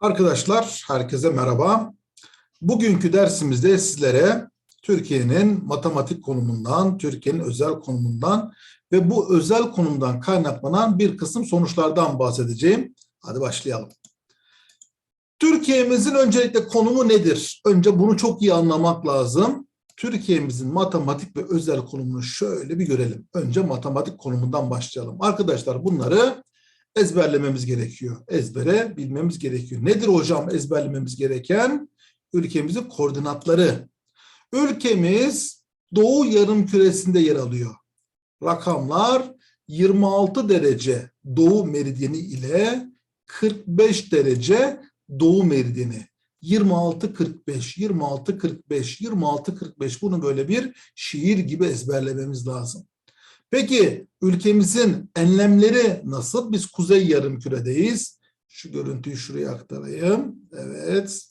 Arkadaşlar herkese merhaba. Bugünkü dersimizde sizlere Türkiye'nin matematik konumundan, Türkiye'nin özel konumundan ve bu özel konumdan kaynaklanan bir kısım sonuçlardan bahsedeceğim. Hadi başlayalım. Türkiye'mizin öncelikle konumu nedir? Önce bunu çok iyi anlamak lazım. Türkiye'mizin matematik ve özel konumunu şöyle bir görelim. Önce matematik konumundan başlayalım. Arkadaşlar bunları ezberlememiz gerekiyor. Ezbere bilmemiz gerekiyor. Nedir hocam ezberlememiz gereken? Ülkemizin koordinatları. Ülkemiz Doğu yarım küresinde yer alıyor. Rakamlar 26 derece Doğu meridyeni ile 45 derece Doğu meridyeni. 26 45 26 45 26 45 bunu böyle bir şiir gibi ezberlememiz lazım. Peki ülkemizin enlemleri nasıl? Biz kuzey yarımküredeyiz. Şu görüntüyü şuraya aktarayım. Evet.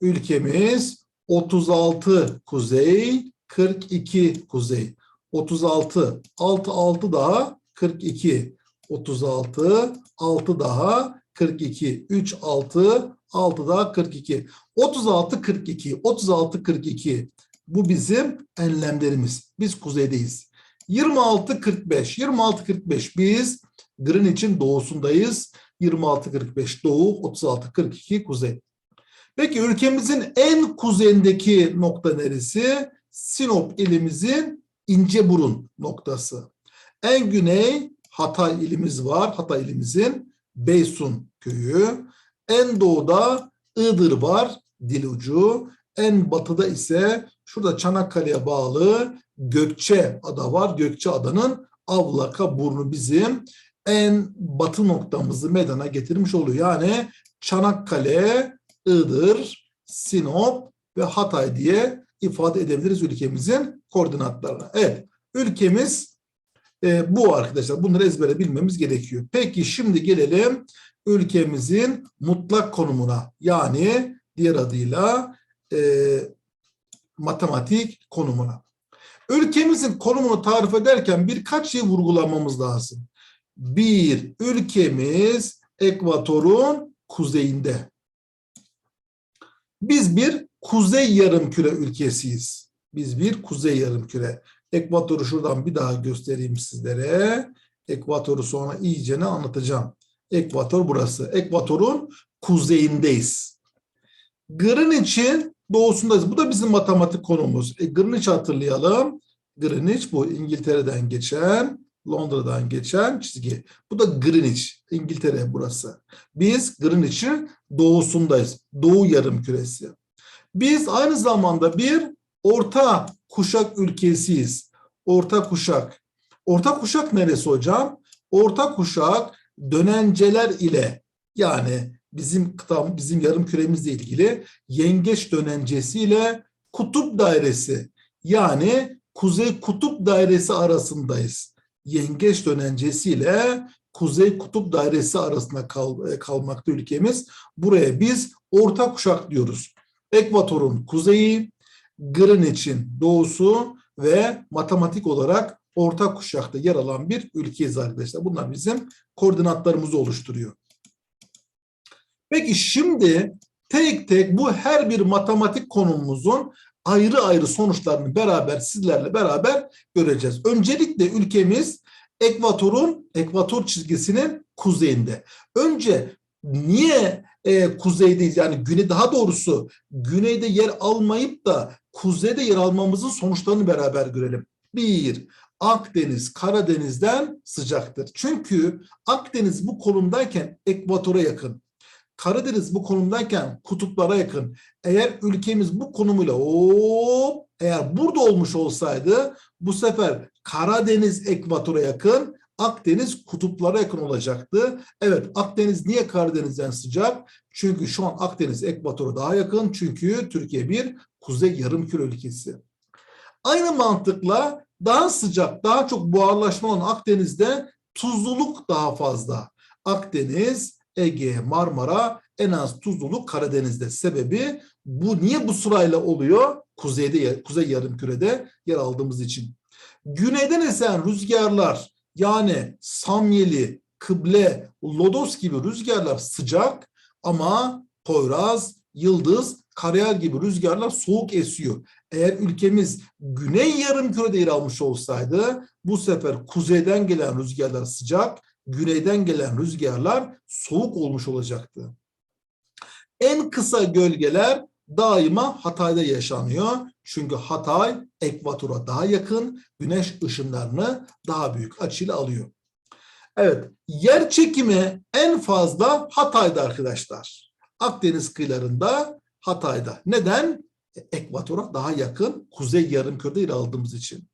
Ülkemiz 36 kuzey, 42 kuzey. 36, 6, 6 daha 42. 36, 6 daha 42. 3, 6, 6 daha 42. 36, 42. 36, 42. Bu bizim enlemlerimiz. Biz kuzeydeyiz. 26-45. 26-45 biz Greenwich'in doğusundayız. 26-45 doğu, 36-42 kuzey. Peki ülkemizin en kuzeyindeki nokta neresi? Sinop ilimizin İnceburun noktası. En güney Hatay ilimiz var. Hatay ilimizin Beysun köyü. En doğuda Iğdır var, Dilucu. En batıda ise şurada Çanakkale'ye bağlı Gökçe Ada var. Gökçe Adanın Avlaka burnu bizim en batı noktamızı meydana getirmiş oluyor. Yani Çanakkale, Iğdır, Sinop ve Hatay diye ifade edebiliriz ülkemizin koordinatlarını. Evet, ülkemiz e, bu arkadaşlar. Bunları ezbere bilmemiz gerekiyor. Peki şimdi gelelim ülkemizin mutlak konumuna. Yani diğer adıyla e, matematik konumuna. Ülkemizin konumunu tarif ederken birkaç şey vurgulamamız lazım. Bir, ülkemiz ekvatorun kuzeyinde. Biz bir kuzey yarımküre ülkesiyiz. Biz bir kuzey yarımküre. Ekvatoru şuradan bir daha göstereyim sizlere. Ekvatoru sonra iyicene anlatacağım. Ekvator burası. Ekvatorun kuzeyindeyiz. Greenwich'in doğusundayız. Bu da bizim matematik konumuz. E, Greenwich hatırlayalım. Greenwich bu İngiltere'den geçen, Londra'dan geçen çizgi. Bu da Greenwich, İngiltere burası. Biz Greenwich'in doğusundayız. Doğu yarım küresi. Biz aynı zamanda bir orta kuşak ülkesiyiz. Orta kuşak. Orta kuşak neresi hocam? Orta kuşak dönenceler ile yani bizim kıtam, bizim yarım küremizle ilgili yengeç dönencesiyle kutup dairesi yani kuzey kutup dairesi arasındayız. Yengeç dönencesiyle kuzey kutup dairesi arasında kal, kalmakta ülkemiz. Buraya biz orta kuşak diyoruz. Ekvatorun kuzeyi, Greenwich'in doğusu ve matematik olarak orta kuşakta yer alan bir ülkeyiz arkadaşlar. Bunlar bizim koordinatlarımızı oluşturuyor. Peki şimdi tek tek bu her bir matematik konumumuzun ayrı ayrı sonuçlarını beraber sizlerle beraber göreceğiz. Öncelikle ülkemiz ekvatorun ekvator çizgisinin kuzeyinde. Önce niye e, kuzeydeyiz yani güney daha doğrusu güneyde yer almayıp da kuzeyde yer almamızın sonuçlarını beraber görelim. Bir, Akdeniz Karadeniz'den sıcaktır. Çünkü Akdeniz bu konumdayken ekvatora yakın. Karadeniz bu konumdayken kutuplara yakın. Eğer ülkemiz bu konumuyla hop eğer burada olmuş olsaydı bu sefer Karadeniz ekvatora yakın, Akdeniz kutuplara yakın olacaktı. Evet Akdeniz niye Karadeniz'den sıcak? Çünkü şu an Akdeniz ekvatora daha yakın. Çünkü Türkiye bir kuzey yarımküre ülkesi. Aynı mantıkla daha sıcak, daha çok buharlaşma olan Akdeniz'de tuzluluk daha fazla. Akdeniz, Ege, Marmara en az tuzluluk Karadeniz'de. Sebebi bu niye bu sırayla oluyor? Kuzeyde, kuzey yarımkürede yer aldığımız için. Güneyden esen rüzgarlar yani Samyeli, Kıble, Lodos gibi rüzgarlar sıcak ama Poyraz, Yıldız, Karayel gibi rüzgarlar soğuk esiyor. Eğer ülkemiz güney yarımkürede yer almış olsaydı bu sefer kuzeyden gelen rüzgarlar sıcak, güneyden gelen rüzgarlar soğuk olmuş olacaktı. En kısa gölgeler daima Hatay'da yaşanıyor. Çünkü Hatay ekvatora daha yakın, güneş ışınlarını daha büyük açıyla alıyor. Evet, yer çekimi en fazla Hatay'da arkadaşlar. Akdeniz kıyılarında Hatay'da. Neden? E, Ekvatora daha yakın, kuzey yarımkürede yer aldığımız için.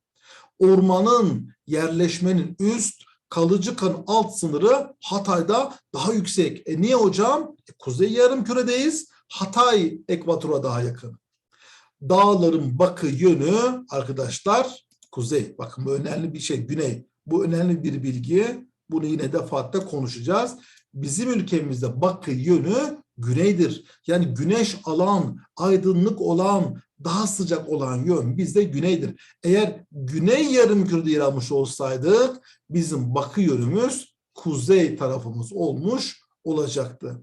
Ormanın, yerleşmenin üst, kalıcı kan alt sınırı Hatay'da daha yüksek. E niye hocam? E, kuzey yarımküredeyiz. Hatay ekvatora daha yakın. Dağların bakı yönü arkadaşlar kuzey. Bakın bu önemli bir şey. Güney. Bu önemli bir bilgi. Bunu yine defaatle konuşacağız. Bizim ülkemizde bakı yönü güneydir. Yani güneş alan, aydınlık olan, daha sıcak olan yön bizde güneydir. Eğer güney yarımkürede yer almış olsaydık bizim bakı yönümüz kuzey tarafımız olmuş olacaktı.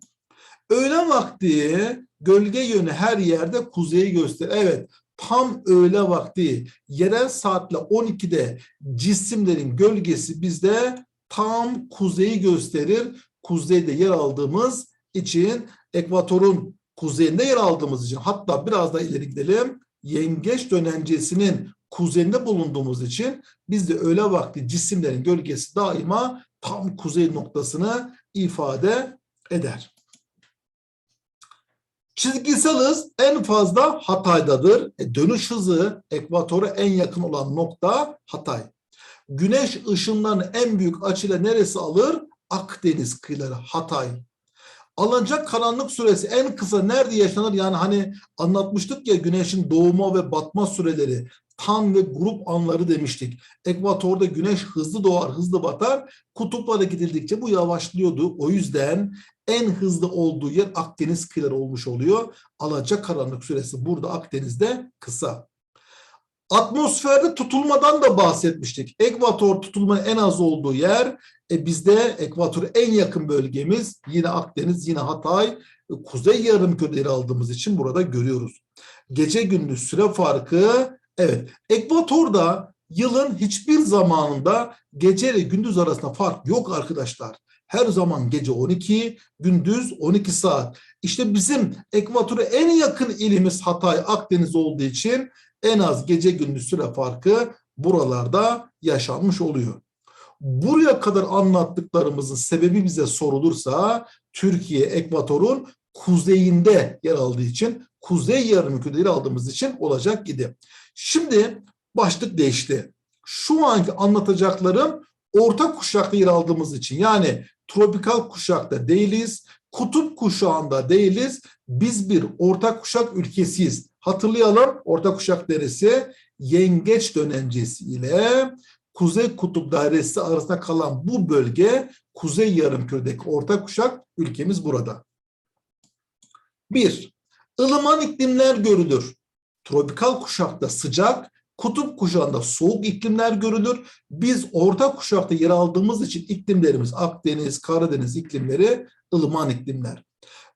Öğlen vakti gölge yönü her yerde kuzeyi gösterir. Evet tam öğle vakti yerel saatle 12'de cisimlerin gölgesi bizde tam kuzeyi gösterir. Kuzeyde yer aldığımız için ekvatorun kuzeyinde yer aldığımız için hatta biraz da ileri gidelim. Yengeç dönencesinin kuzeyinde bulunduğumuz için bizde öğle vakti cisimlerin gölgesi daima tam kuzey noktasını ifade eder. Çizgisel hız en fazla Hatay'dadır. E, dönüş hızı ekvatora en yakın olan nokta Hatay. Güneş ışınlarını en büyük açıyla neresi alır? Akdeniz kıyıları Hatay. Alınacak karanlık süresi en kısa nerede yaşanır? Yani hani anlatmıştık ya güneşin doğuma ve batma süreleri tan ve grup anları demiştik. Ekvatorda güneş hızlı doğar, hızlı batar. Kutuplara gidildikçe bu yavaşlıyordu. O yüzden en hızlı olduğu yer Akdeniz kıyıları olmuş oluyor. Alacak karanlık süresi burada Akdeniz'de kısa. Atmosferde tutulmadan da bahsetmiştik. Ekvator tutulmanın en az olduğu yer e bizde ekvator en yakın bölgemiz yine Akdeniz, yine Hatay, e, kuzey yarımkürede yer aldığımız için burada görüyoruz. Gece gündüz süre farkı evet ekvatorda yılın hiçbir zamanında gece ile gündüz arasında fark yok arkadaşlar. Her zaman gece 12, gündüz 12 saat. İşte bizim ekvatora en yakın ilimiz Hatay, Akdeniz olduğu için en az gece gündüz süre farkı buralarda yaşanmış oluyor. Buraya kadar anlattıklarımızın sebebi bize sorulursa Türkiye ekvatorun kuzeyinde yer aldığı için kuzey yarımkürede yer aldığımız için olacak idi. Şimdi başlık değişti. Şu anki anlatacaklarım orta kuşakta yer aldığımız için yani tropikal kuşakta değiliz, kutup kuşağında değiliz. Biz bir orta kuşak ülkesiyiz. Hatırlayalım orta kuşak neresi? Yengeç dönencesi ile Kuzey Kutup Dairesi arasında kalan bu bölge Kuzey Yarımküre'deki orta kuşak ülkemiz burada. Bir, ılıman iklimler görülür. Tropikal kuşakta sıcak, kutup kuşağında soğuk iklimler görülür. Biz orta kuşakta yer aldığımız için iklimlerimiz Akdeniz, Karadeniz iklimleri ılıman iklimler.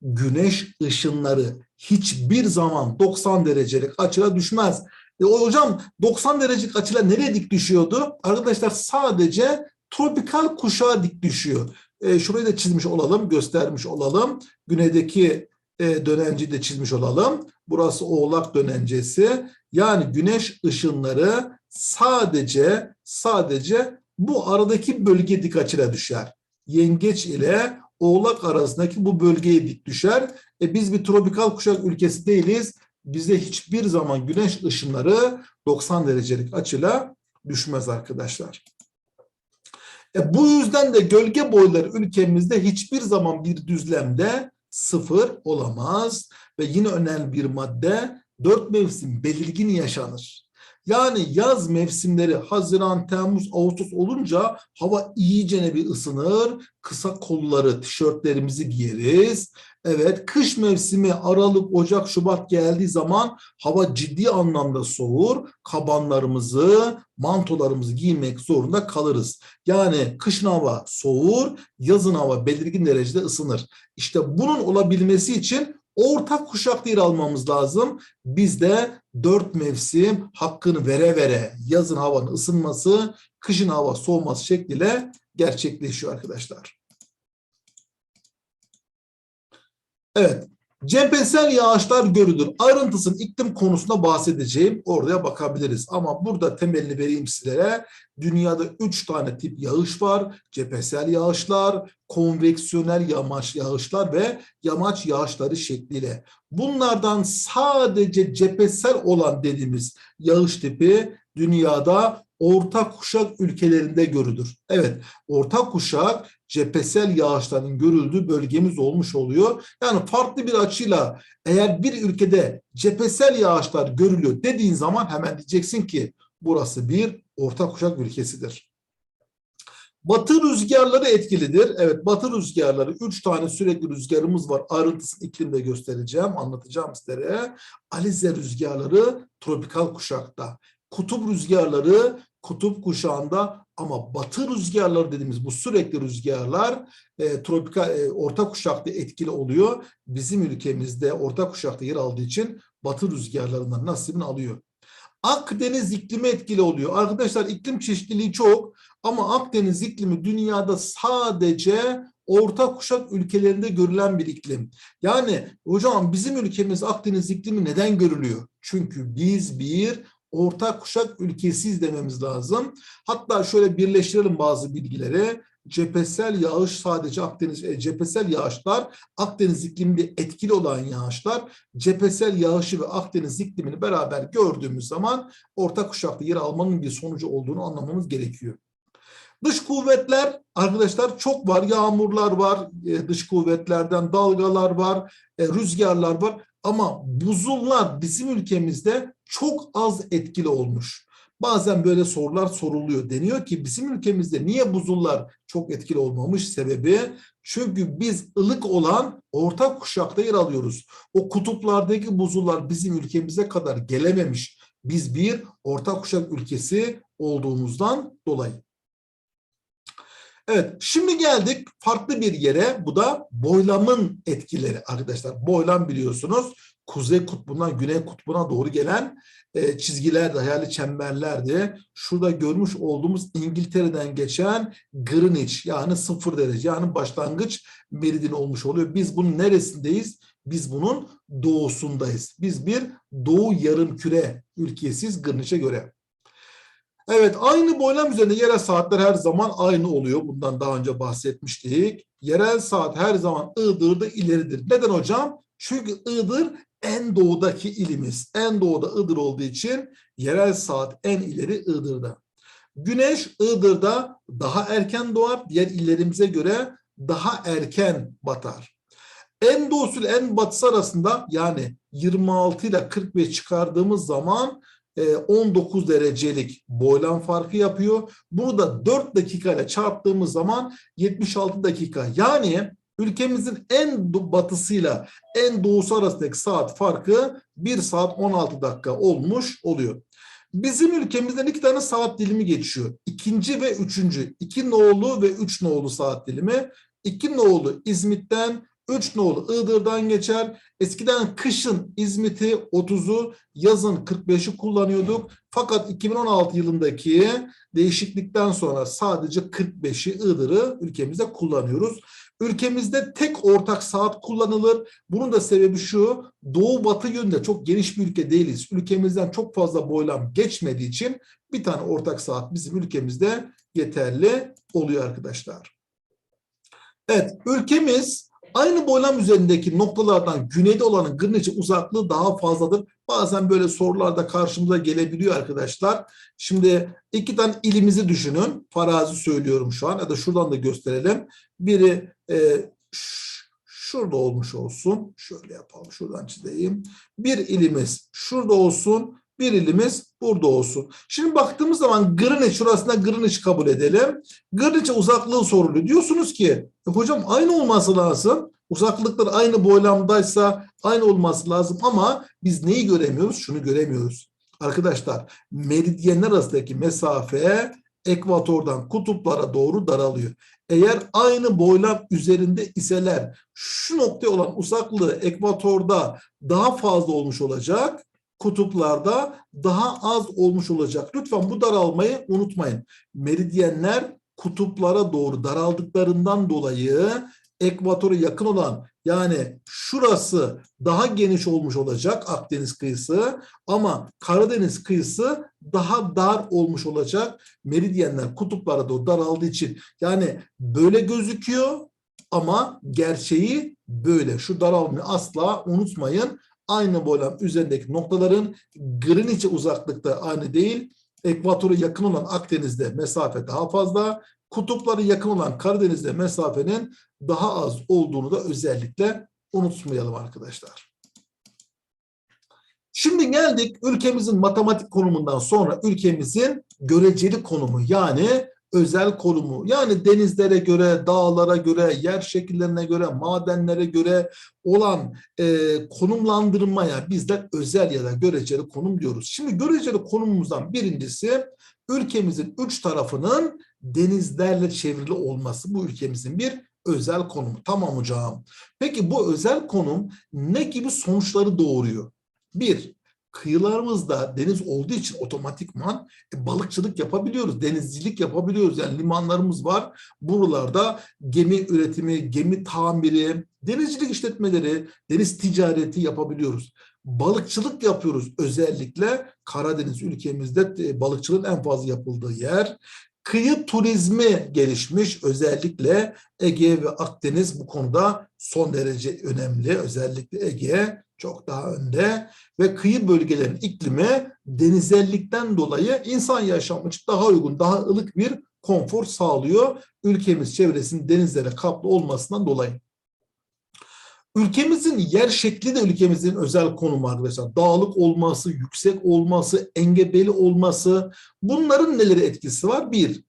Güneş ışınları hiçbir zaman 90 derecelik açıya düşmez. E, hocam 90 derecelik açıyla nereye dik düşüyordu? Arkadaşlar sadece tropikal kuşağa dik düşüyor. E, şurayı da çizmiş olalım, göstermiş olalım. Güneydeki e, dönenci de çizmiş olalım. Burası oğlak dönencesi. Yani güneş ışınları sadece sadece bu aradaki bölge dik açıyla düşer. Yengeç ile oğlak arasındaki bu bölgeye dik düşer. E biz bir tropikal kuşak ülkesi değiliz. Bize hiçbir zaman güneş ışınları 90 derecelik açıyla düşmez arkadaşlar. E bu yüzden de gölge boyları ülkemizde hiçbir zaman bir düzlemde sıfır olamaz. Ve yine önemli bir madde dört mevsim belirgin yaşanır. Yani yaz mevsimleri Haziran, Temmuz, Ağustos olunca hava iyicene bir ısınır. Kısa kolları, tişörtlerimizi giyeriz. Evet, kış mevsimi Aralık, Ocak, Şubat geldiği zaman hava ciddi anlamda soğur. Kabanlarımızı, mantolarımızı giymek zorunda kalırız. Yani kışın hava soğur, yazın hava belirgin derecede ısınır. İşte bunun olabilmesi için ortak kuşakta yer almamız lazım. Biz de dört mevsim hakkını vere vere yazın havanın ısınması, kışın hava soğuması şekliyle gerçekleşiyor arkadaşlar. Evet. Cephesel yağışlar görülür. Ayrıntısını iklim konusunda bahsedeceğim. Oraya bakabiliriz. Ama burada temelini vereyim sizlere. Dünyada üç tane tip yağış var. Cephesel yağışlar, konveksiyonel yamaç yağışlar ve yamaç yağışları şekliyle. Bunlardan sadece cephesel olan dediğimiz yağış tipi dünyada orta kuşak ülkelerinde görülür. Evet, orta kuşak cephesel yağışların görüldüğü bölgemiz olmuş oluyor. Yani farklı bir açıyla eğer bir ülkede cephesel yağışlar görülüyor dediğin zaman hemen diyeceksin ki burası bir orta kuşak ülkesidir. Batı rüzgarları etkilidir. Evet batı rüzgarları üç tane sürekli rüzgarımız var. Ayrıntısını iklimde göstereceğim, anlatacağım sizlere. Alize rüzgarları tropikal kuşakta. Kutup rüzgarları kutup kuşağında ama batı rüzgarları dediğimiz bu sürekli rüzgarlar e, tropikal e, orta kuşakta etkili oluyor. Bizim ülkemizde orta kuşakta yer aldığı için batı rüzgarlarından nasibini alıyor. Akdeniz iklimi etkili oluyor. Arkadaşlar iklim çeşitliliği çok ama Akdeniz iklimi dünyada sadece orta kuşak ülkelerinde görülen bir iklim. Yani hocam bizim ülkemiz Akdeniz iklimi neden görülüyor? Çünkü biz bir orta kuşak ülkesiyiz dememiz lazım. Hatta şöyle birleştirelim bazı bilgileri. Cephesel yağış sadece Akdeniz, e, cephesel yağışlar Akdeniz ikliminde etkili olan yağışlar. Cephesel yağışı ve Akdeniz iklimini beraber gördüğümüz zaman orta kuşakta yer almanın bir sonucu olduğunu anlamamız gerekiyor. Dış kuvvetler arkadaşlar çok var. Yağmurlar var, e, dış kuvvetlerden dalgalar var, e, rüzgarlar var. Ama buzullar bizim ülkemizde çok az etkili olmuş. Bazen böyle sorular soruluyor. Deniyor ki bizim ülkemizde niye buzullar çok etkili olmamış? Sebebi çünkü biz ılık olan orta kuşakta yer alıyoruz. O kutuplardaki buzullar bizim ülkemize kadar gelememiş. Biz bir orta kuşak ülkesi olduğumuzdan dolayı. Evet, şimdi geldik farklı bir yere. Bu da boylamın etkileri arkadaşlar. Boylam biliyorsunuz kuzey kutbundan güney kutbuna doğru gelen e, çizgiler, hayali çemberlerdi. Şurada görmüş olduğumuz İngiltere'den geçen Greenwich yani sıfır derece yani başlangıç meridini olmuş oluyor. Biz bunun neresindeyiz? Biz bunun doğusundayız. Biz bir doğu yarım küre ülkesiyiz Greenwich'e göre. Evet aynı boylam üzerinde yerel saatler her zaman aynı oluyor. Bundan daha önce bahsetmiştik. Yerel saat her zaman Iğdır'da ileridir. Neden hocam? Çünkü Iğdır en doğudaki ilimiz. En doğuda Iğdır olduğu için yerel saat en ileri Iğdır'da. Güneş Iğdır'da daha erken doğar. Diğer illerimize göre daha erken batar. En doğusu ile en batısı arasında yani 26 ile 45 çıkardığımız zaman 19 e, derecelik boylam farkı yapıyor. Bunu da 4 dakika ile çarptığımız zaman 76 dakika. Yani ülkemizin en batısıyla en doğusu arasındaki saat farkı 1 saat 16 dakika olmuş oluyor. Bizim ülkemizden iki tane saat dilimi geçiyor. İkinci ve üçüncü. iki nolu ve üç nolu saat dilimi. İki nolu İzmit'ten, 3 nolu Iğdır'dan geçer. Eskiden kışın İzmit'i 30'u, yazın 45'i kullanıyorduk. Fakat 2016 yılındaki değişiklikten sonra sadece 45'i Iğdır'ı ülkemizde kullanıyoruz. Ülkemizde tek ortak saat kullanılır. Bunun da sebebi şu, doğu batı yönünde çok geniş bir ülke değiliz. Ülkemizden çok fazla boylam geçmediği için bir tane ortak saat bizim ülkemizde yeterli oluyor arkadaşlar. Evet, ülkemiz Aynı boylam üzerindeki noktalardan güneyde olanın Greenwich'e uzaklığı daha fazladır. Bazen böyle sorularda karşımıza gelebiliyor arkadaşlar. Şimdi iki tane ilimizi düşünün. Farazi söylüyorum şu an ya da şuradan da gösterelim. Biri e, şurada olmuş olsun. Şöyle yapalım. Şuradan çizeyim. Bir ilimiz şurada olsun. Bir ilimiz burada olsun. Şimdi baktığımız zaman Greenwich şurasında Greenwich kabul edelim. Greenwich'e uzaklığı soruluyor. Diyorsunuz ki e, hocam aynı olması lazım. Uzaklıklar aynı boylamdaysa aynı olması lazım ama biz neyi göremiyoruz? Şunu göremiyoruz. Arkadaşlar meridyenler arasındaki mesafe ekvatordan kutuplara doğru daralıyor. Eğer aynı boylam üzerinde iseler şu noktaya olan uzaklığı ekvatorda daha fazla olmuş olacak, kutuplarda daha az olmuş olacak. Lütfen bu daralmayı unutmayın. Meridyenler kutuplara doğru daraldıklarından dolayı ekvatora yakın olan yani şurası daha geniş olmuş olacak Akdeniz kıyısı ama Karadeniz kıyısı daha dar olmuş olacak. Meridyenler kutuplara doğru daraldığı için yani böyle gözüküyor ama gerçeği böyle. Şu daralmayı asla unutmayın. Aynı boylam üzerindeki noktaların Greenwich'e uzaklıkta aynı değil. Ekvatora yakın olan Akdeniz'de mesafe daha fazla. Kutuplara yakın olan Karadeniz'de mesafenin daha az olduğunu da özellikle unutmayalım arkadaşlar. Şimdi geldik ülkemizin matematik konumundan sonra ülkemizin göreceli konumu yani özel konumu. Yani denizlere göre, dağlara göre, yer şekillerine göre, madenlere göre olan e, konumlandırmaya bizler özel ya da göreceli konum diyoruz. Şimdi göreceli konumumuzdan birincisi ülkemizin üç tarafının denizlerle çevrili olması bu ülkemizin bir özel konumu. Tamam hocam. Peki bu özel konum ne gibi sonuçları doğuruyor? Bir, kıyılarımızda deniz olduğu için otomatikman e, balıkçılık yapabiliyoruz, denizcilik yapabiliyoruz. Yani limanlarımız var. Buralarda gemi üretimi, gemi tamiri, denizcilik işletmeleri, deniz ticareti yapabiliyoruz. Balıkçılık yapıyoruz özellikle Karadeniz ülkemizde e, balıkçılığın en fazla yapıldığı yer. Kıyı turizmi gelişmiş özellikle Ege ve Akdeniz bu konuda son derece önemli. Özellikle Ege çok daha önde ve kıyı bölgelerin iklimi denizellikten dolayı insan yaşamı için daha uygun, daha ılık bir konfor sağlıyor. Ülkemiz çevresinin denizlere kaplı olmasından dolayı. Ülkemizin yer şekli de ülkemizin özel konumu arkadaşlar. Dağlık olması, yüksek olması, engebeli olması bunların neleri etkisi var? Bir,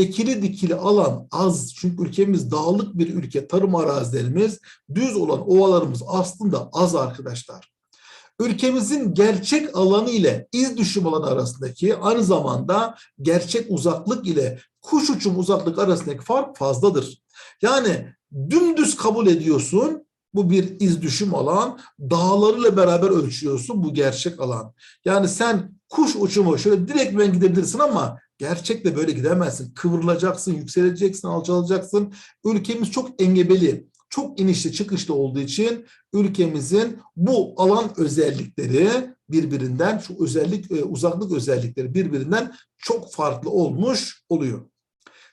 ekili dikili alan az. Çünkü ülkemiz dağlık bir ülke. Tarım arazilerimiz, düz olan ovalarımız aslında az arkadaşlar. Ülkemizin gerçek alanı ile iz düşüm alanı arasındaki aynı zamanda gerçek uzaklık ile kuş uçum uzaklık arasındaki fark fazladır. Yani dümdüz kabul ediyorsun bu bir iz düşüm alan. Dağlarıyla beraber ölçüyorsun bu gerçek alan. Yani sen kuş uçumu şöyle direkt ben gidebilirsin ama gerçekte böyle gidemezsin. Kıvrılacaksın, yükseleceksin, alçalacaksın. Ülkemiz çok engebeli, çok inişli çıkışlı olduğu için ülkemizin bu alan özellikleri birbirinden, şu özellik e, uzaklık özellikleri birbirinden çok farklı olmuş oluyor.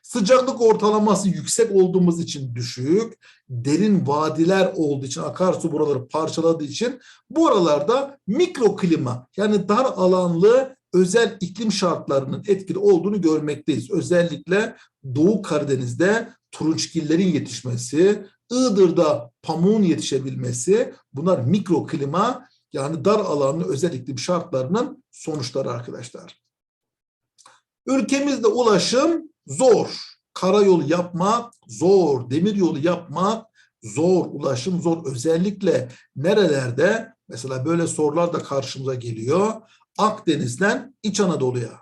Sıcaklık ortalaması yüksek olduğumuz için düşük, derin vadiler olduğu için, akarsu buraları parçaladığı için bu aralarda mikroklima yani dar alanlı özel iklim şartlarının etkili olduğunu görmekteyiz. Özellikle Doğu Karadeniz'de turunçgillerin yetişmesi, Iğdır'da pamuğun yetişebilmesi bunlar mikroklima yani dar alanlı özel iklim şartlarının sonuçları arkadaşlar. Ülkemizde ulaşım zor. Karayolu yapmak zor, demir yolu yapmak zor, ulaşım zor. Özellikle nerelerde mesela böyle sorular da karşımıza geliyor. Akdeniz'den İç Anadolu'ya.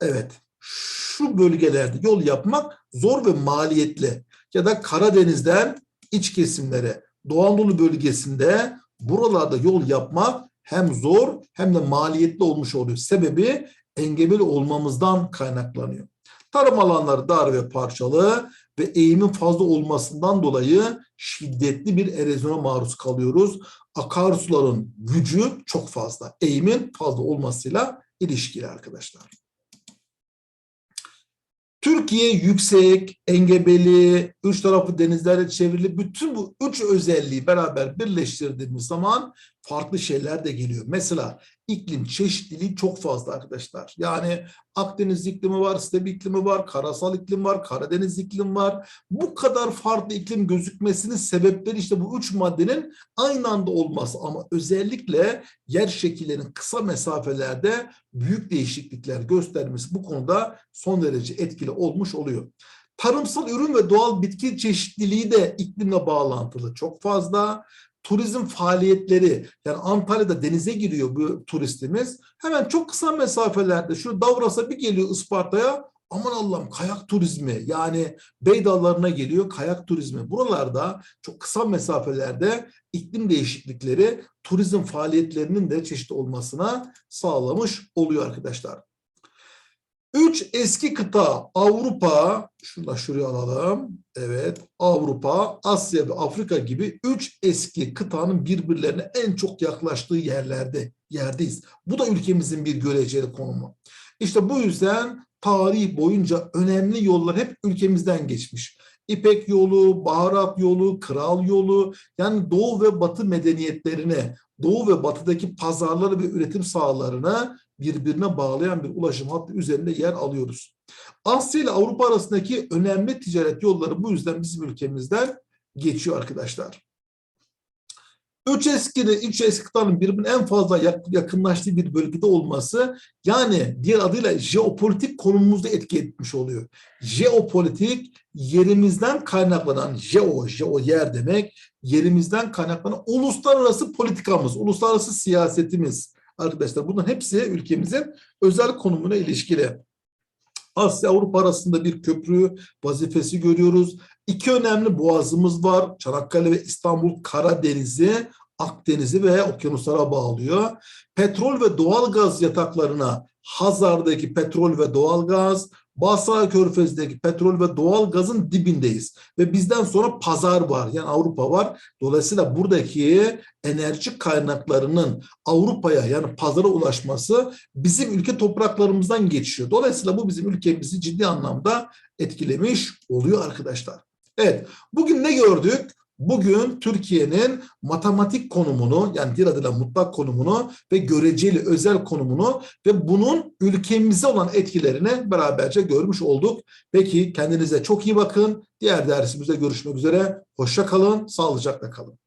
Evet, şu bölgelerde yol yapmak zor ve maliyetli. Ya da Karadeniz'den iç kesimlere, Doğu Anadolu bölgesinde buralarda yol yapmak hem zor hem de maliyetli olmuş oluyor. Sebebi engebeli olmamızdan kaynaklanıyor. Tarım alanları dar ve parçalı ve eğimin fazla olmasından dolayı şiddetli bir erozyona maruz kalıyoruz. Akarsuların gücü çok fazla. Eğimin fazla olmasıyla ilişkili arkadaşlar. Türkiye yüksek, engebeli, üç tarafı denizlerle çevrili bütün bu üç özelliği beraber birleştirdiğimiz zaman farklı şeyler de geliyor. Mesela iklim çeşitliliği çok fazla arkadaşlar. Yani Akdeniz iklimi var, step iklimi var, karasal iklim var, Karadeniz iklim var. Bu kadar farklı iklim gözükmesinin sebepleri işte bu üç maddenin aynı anda olması ama özellikle yer şekillerinin kısa mesafelerde büyük değişiklikler göstermesi bu konuda son derece etkili olmuş oluyor. Tarımsal ürün ve doğal bitki çeşitliliği de iklimle bağlantılı çok fazla. Turizm faaliyetleri yani Antalya'da denize giriyor bu turistimiz. Hemen çok kısa mesafelerde şu Davras'a bir geliyor Isparta'ya aman Allah'ım kayak turizmi yani Beydağlarına geliyor kayak turizmi. Buralarda çok kısa mesafelerde iklim değişiklikleri turizm faaliyetlerinin de çeşitli olmasına sağlamış oluyor arkadaşlar. Üç eski kıta Avrupa, şunu şuraya alalım. Evet, Avrupa, Asya ve Afrika gibi üç eski kıtanın birbirlerine en çok yaklaştığı yerlerde yerdeyiz. Bu da ülkemizin bir göreceli konumu. İşte bu yüzden tarih boyunca önemli yollar hep ülkemizden geçmiş. İpek yolu, baharat yolu, kral yolu yani doğu ve batı medeniyetlerine, doğu ve batıdaki pazarları ve üretim sahalarına birbirine bağlayan bir ulaşım hattı üzerinde yer alıyoruz. Asya ile Avrupa arasındaki önemli ticaret yolları bu yüzden bizim ülkemizden geçiyor arkadaşlar. Üç eskide, üç eski kıtanın birbirine en fazla yak- yakınlaştığı bir bölgede olması yani diğer adıyla jeopolitik konumumuzda etki etmiş oluyor. Jeopolitik yerimizden kaynaklanan jeo, jeo yer demek yerimizden kaynaklanan uluslararası politikamız, uluslararası siyasetimiz arkadaşlar. Bunların hepsi ülkemizin özel konumuna ilişkili. Asya Avrupa arasında bir köprü vazifesi görüyoruz. İki önemli boğazımız var. Çanakkale ve İstanbul Karadeniz'i, Akdeniz'i ve okyanuslara bağlıyor. Petrol ve doğal gaz yataklarına Hazar'daki petrol ve doğal gaz, Basra Körfezi'ndeki petrol ve doğal gazın dibindeyiz. Ve bizden sonra pazar var. Yani Avrupa var. Dolayısıyla buradaki enerji kaynaklarının Avrupa'ya yani pazara ulaşması bizim ülke topraklarımızdan geçiyor. Dolayısıyla bu bizim ülkemizi ciddi anlamda etkilemiş oluyor arkadaşlar. Evet, bugün ne gördük? Bugün Türkiye'nin matematik konumunu yani diğer adıyla mutlak konumunu ve göreceli özel konumunu ve bunun ülkemize olan etkilerini beraberce görmüş olduk. Peki kendinize çok iyi bakın. Diğer dersimizde görüşmek üzere. Hoşça kalın, sağlıcakla kalın.